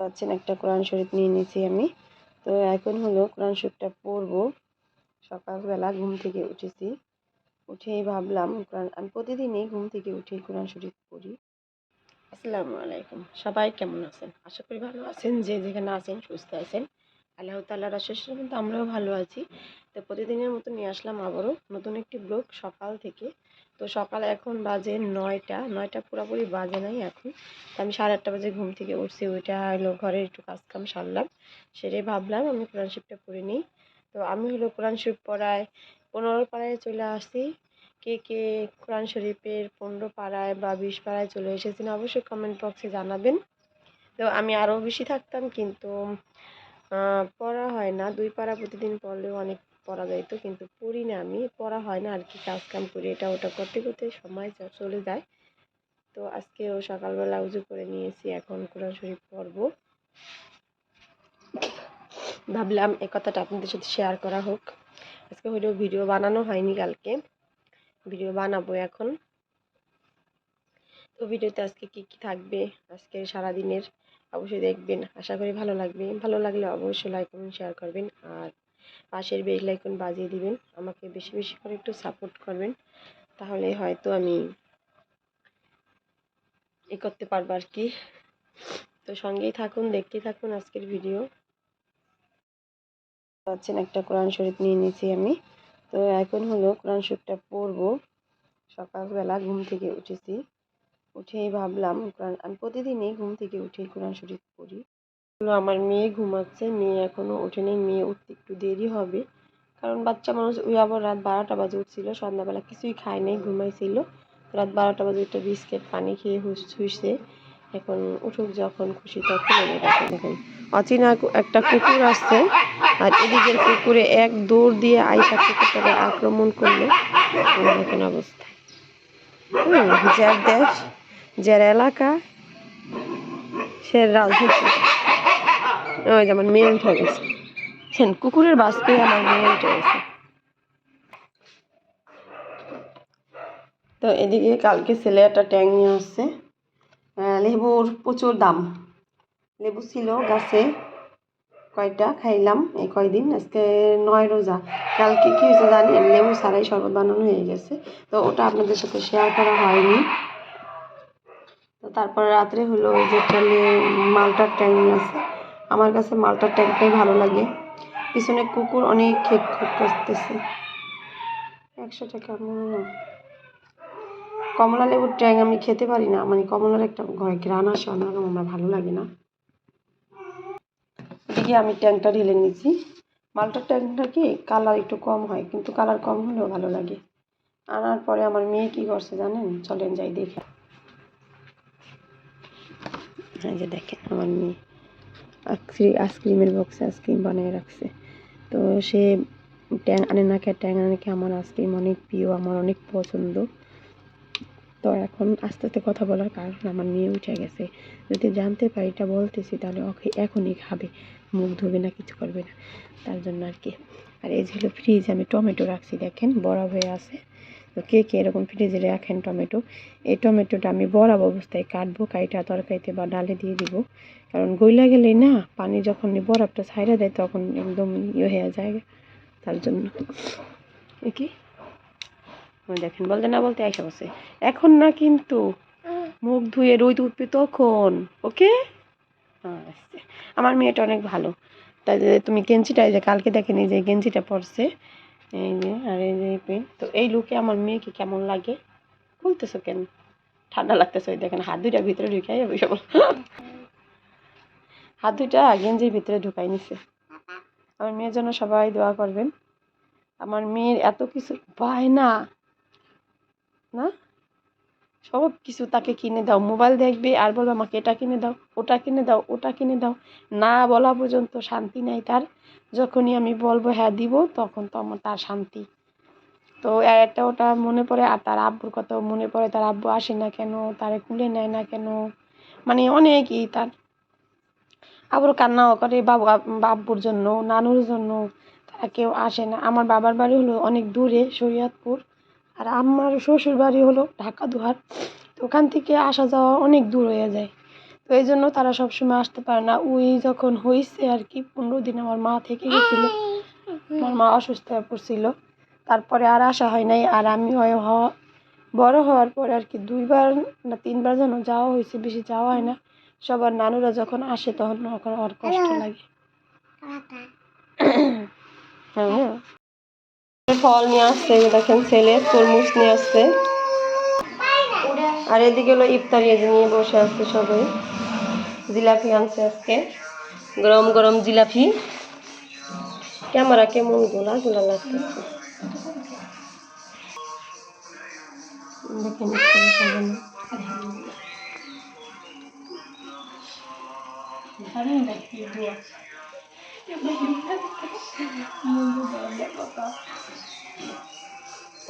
পাচ্ছেন একটা কোরআন শরীফ নিয়ে নিয়েছি আমি। তো এখন হলো কোরআন শরীফটা পড়ব। সকালবেলা ঘুম থেকে উঠেছি। উঠেই ভাবলাম কোরআন, আমি প্রতিদিনই ঘুম থেকে উঠে কোরআন শরীফ পড়ি। আসসালামু আলাইকুম। সবাই কেমন আছেন? আশা করি ভালো আছেন। যে যেখানে আছেন, সুস্থ আছেন। আল্লাহ তাল্লাহ রাশেষ কিন্তু আমরাও ভালো আছি। তো প্রতিদিনের মতো নিয়ে আসলাম আবারও। নতুন একটি ব্লগ সকাল থেকে। তো সকাল এখন বাজে নয়টা। নয়টা পুরোপুরি বাজে নাই এখন। তো আমি সাড়ে আটটা বাজে ঘুম থেকে উঠছি। ওইটা হলো ঘরের একটু কাজ কাম সারলাম। সেটাই ভাবলাম আমি কোরআন শরীফটা পড়ে নিই। তো আমি হলো কোরআন শরীফ পড়ায় পনেরো পাড়ায় চলে আসছি। কে কে কোরআন শরীফের পনেরো পাড়ায় বা বিশ পাড়ায় চলে এসেছেন অবশ্যই কমেন্ট বক্সে জানাবেন। তো আমি আরও বেশি থাকতাম কিন্তু পড়া হয় না। দুই পাড়া প্রতিদিন পড়লেও অনেক পড়া যাইতো, কিন্তু পড়ি না আমি। পড়া হয় না আর কি কাজ কাম করি, এটা ওটা করতে করতে সময় চলে যায়। তো আজকেও সকালবেলা উজু করে নিয়েছি, এখন কোরআন শরীফ পড়ব। ভাবলাম এই কথাটা আপনাদের সাথে শেয়ার করা হোক। আজকে হলেও ভিডিও বানানো হয়নি কালকে। ভিডিও বানাবো এখন। তো ভিডিওতে আজকে কি কি থাকবে আজকে সারাদিনের অবশ্যই দেখবেন। আশা করি ভালো লাগবে। ভালো লাগলে অবশ্যই লাইক কমেন্ট শেয়ার করবেন। আর পাশের বেল লাইকন বাজিয়ে দিবেন, আমাকে বেশি বেশি করে একটু সাপোর্ট করবেন, তাহলে হয়তো আমি এ করতে পারব আর কি। তো সঙ্গেই থাকুন, দেখতেই থাকুন আজকের ভিডিও পাচ্ছেন একটা কোরআন শরীফ নিয়ে নিয়েছি আমি। তো এখন হলো কোরআন শরীফটা পড়ব। সকালবেলা ঘুম থেকে উঠেছি। উঠেই ভাবলাম কোরআন, আমি প্রতিদিনই ঘুম থেকে উঠে কোরআন শরীফ পড়ি। হলো আমার মেয়ে ঘুমাচ্ছে, মেয়ে এখনও ওঠেনি, মেয়ে উঠতে একটু দেরি হবে। কারণ বাচ্চা মানুষ, ওই আবার রাত বারোটা বাজে উঠছিল, সন্ধ্যাবেলা কিছুই খায় নাই, ঘুমাইছিল। রাত বারোটা বাজে একটা বিস্কিট, পানি খেয়ে হুস শুইছে এখন উঠুক যখন খুশি তখন দেখেন অচেনা একটা কুকুর আসছে, আর এদিকের কুকুরে এক দৌড় দিয়ে আইসা কুকুরটাকে আক্রমণ করল। দেখেন অবস্থা। যার দেশ, যার এলাকা, সে রাজনীতি। ওই যেমন মেয়ে উঠে গেছে। দেখেন কুকুরের বাস পেয়ে আমার মেয়ে উঠে গেছে। তো এদিকে কালকে ছেলে একটা ট্যাং নিয়ে আসছে। লেবুর প্রচুর দাম। লেবু ছিল গাছে কয়টা খাইলাম এই কয়দিন, আজকে নয় রোজা। কালকে কী হয়েছে জানি, লেবু ছাড়াই শরবত বানানো হয়ে গেছে। তো ওটা আপনাদের সাথে শেয়ার করা হয়নি। তো তারপরে রাত্রে হলো ওই যে একটা মালটার ট্যাং আছে আমার কাছে মালটার ট্যাংটাই ভালো লাগে। পিছনে কুকুর অনেক খেক খেক করতেছে। একশো টাকা কমলা লেবুর ট্যাং আমি খেতে পারি না মানে কমলার একটা ঘ- ঘ্রাণ আসে অন্যরকম, আমার ভালো লাগে না। এদিকে আমি ট্যাংটা ঢেলে নিয়েছি মালটার ট্যাংটা কি, কালার একটু কম হয়, কিন্তু কালার কম হলেও ভালো লাগে। আনার পরে আমার মেয়ে কি করছে জানেন? চলেন যাই দেখে। এই যে দেখেন আমার মেয়ে। আইসক্রিমের বক্সে আইসক্রিম বানিয়ে রাখছে। তো সে ট্যাং আনে না কে ট্যাং আনে কে আমার আইসক্রিম অনেক প্রিয়, আমার অনেক পছন্দ। তো এখন আস্তে আস্তে কথা বলার কারণ আমার মেয়ে উঠে গেছে। যদি জানতে পারি, এটা বলতেছি, তাহলে ওকে এখনই খাবে। মুখ ধোবে না, কিছু করবে না। তার জন্য আর কি। আর এই হলো ফ্রিজ আমি টমেটো রাখছি, দেখেন, বড়া হয়ে আছে। তো কে কে এরকম ফ্রিজে রাখেন টমেটো, এই টমেটোটা আমি বড়াব অবস্থায় কাটবো, কাইটা তরকারিতে বা ডালে দিয়ে দিব। কারণ গইলা গেলেই না, পানি যখন বরফটা ছাইড়া দেয় তখন একদম ইয়ে হয়ে যায় তার জন্য। কি? দেখেন, বলতে না বলতে আইসা বসে এখন না কিন্তু মুখ ধুয়ে রোদ উঠবে তখন, ওকে? আমার মেয়েটা অনেক ভালো। তাই তুমি গেঞ্জিটা যে কালকে দেখেনি যে গেঞ্জিটা পরছে এই যে, আর এই যে পেন তো এই লুকে আমার মেয়েকে কেমন লাগে? বলতেছো কেন? ঠান্ডা লাগতেছে, ওই দেখেন, হাত দুইটা ভিতরে ঢুকাই হাত দুইটা গেঞ্জির ভিতরে ঢুকাই নিছে। আমার মেয়ের জন্য সবাই দোয়া করবেন। আমার মেয়ের এত কিছু পায় না। না? সব কিছু তাকে কিনে দাও। মোবাইল দেখবে, আর বলবে, আমাকে এটা কিনে দাও, ওটা কিনে দাও, ওটা কিনে দাও। না বলা পর্যন্ত শান্তি নেই তার। যখনই আমি বলব হ্যাঁ দিব, তখন তো আমার তার শান্তি। তো একটা ওটা মনে পড়ে, আর তার আব্বুর কথা মনে পড়ে, তার আব্বু আসে না কেন, তারে কুলে নেয় না কেন? মানে অনেকই তার। আবার কান্নাও করে বাবু আব্বুর জন্য, নানুর জন্য, তারা কেউ আসে না। আমার বাবার বাড়ি হলো অনেক দূরে, শরীয়তপুর। আর আমার শ্বশুর বাড়ি হলো ঢাকা দুহার। তো ওখান থেকে আসা যাওয়া অনেক দূর হয়ে যায়। তো এই জন্য তারা সবসময় আসতে পারে না। ওই যখন হয়েছে আর কি পনেরো দিন আমার মা থেকে গেছিল। আমার মা অসুস্থ হয়ে পড়ছিল। তারপরে আর আসা হয় নাই। আর আমি হয় হওয়া বড় হওয়ার পরে আর কি দুইবার না তিনবার যেন যাওয়া হয়েছে বেশি যাওয়া হয় না। সবার নানুরা যখন আসে তখন আর কষ্ট লাগে। হ্যাঁ। ফল নিয়ে আসছে দেখেন ছেলে, তরমুজ নিয়ে আসছে। আর এদিকে হলো ইফতারি নিয়ে বসে আছে সবাই। জিলাপি আনছে আজকে। গরম গরম জিলাপি। ক্যামেরা কেমন গোলা গোলা লাগতেছে। দেখেন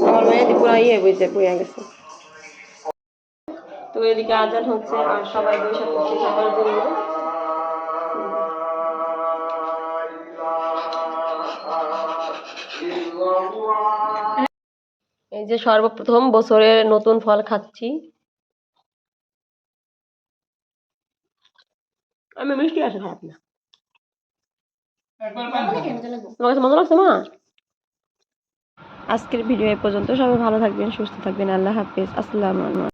আমার মেয়েদি পুরো ইয়ে গেছে। তো এদিকে আজান হচ্ছে আর সবাই বসে পড়ছে খাবার জন্য। এই যে সর্বপ্রথম বছরের নতুন ফল খাচ্ছি। আমি মিষ্টি আছে খারাপ না। তোমার কাছে মজা লাগছে মা? আজকের ভিডিও এ পর্যন্ত সবাই ভালো থাকবেন সুস্থ থাকবেন আল্লাহ হাফিজ। আসসালামু আলাইকুম।